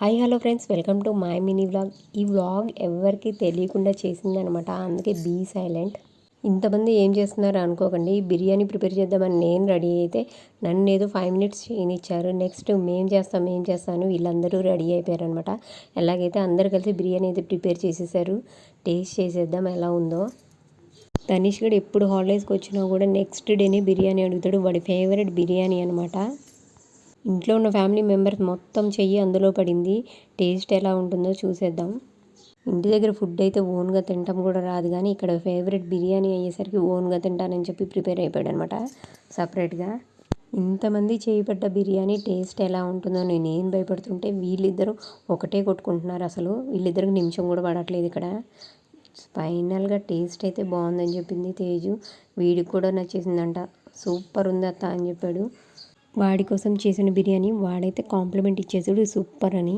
Hi hello friends. Welcome to my mini vlog. ఈ vlog ఎవరికి తెలియకుండా చేసిందనమాట. అందుకే బీ సైలెంట్. ఇంతమంది ఏం చేస్తున్నారు అనుకోకండి. బిర్యానీ ప్రిపేర్ చేద్దామని నేను రెడీ అయితే నన్ను ఏదో ఫైవ్ మినిట్స్ చేయనిచ్చారు. నెక్స్ట్ మేం చేస్తాం మేం చేస్తాను వీళ్ళందరూ రెడీ అయిపోయారు అనమాట ఎలాగైతే అందరు కలిసి బిర్యానీ అయితే ప్రిపేర్ చేసేసారు టేస్ట్ చేసేద్దాం ఎలా ఉందో. తనీష్ గడు ఎప్పుడు హాలిడేస్కి వచ్చినా కూడా నెక్స్ట్ డేనే బిర్యానీ అడుగుతాడు. వాడి ఫేవరెట్ బిర్యానీ అనమాట. ఇంట్లో ఉన్న ఫ్యామిలీ మెంబర్స్ మొత్తం చెయ్యి అందులో పడింది. టేస్ట్ ఎలా ఉంటుందో చూసేద్దాం. ఇంటి దగ్గర ఫుడ్ అయితే ఓన్గా తినటం కూడా రాదు కానీ ఇక్కడ ఫేవరెట్ బిర్యానీ అయ్యేసరికి ఓన్గా తింటానని చెప్పి ప్రిపేర్ అయిపోయాడు అనమాట సపరేట్గా. ఇంతమంది చేయబడ్డ బిర్యానీ టేస్ట్ ఎలా ఉంటుందో నేను ఏం భయపడుతుంటే వీళ్ళిద్దరూ ఒకటే కొట్టుకుంటున్నారు అసలు. వీళ్ళిద్దరికి నిమిషం కూడా పడట్లేదు ఇక్కడ. ఫైనల్గా టేస్ట్ అయితే బాగుందని చెప్పింది తేజు. వీడికి కూడా నచ్చేసిందంట. సూపర్ ఉంది అత్త అని చెప్పాడు. వాడి కోసం చేసిన బిర్యానీ వాడైతే కాంప్లిమెంట్ ఇచ్చేసాడు. సూపర్ అని.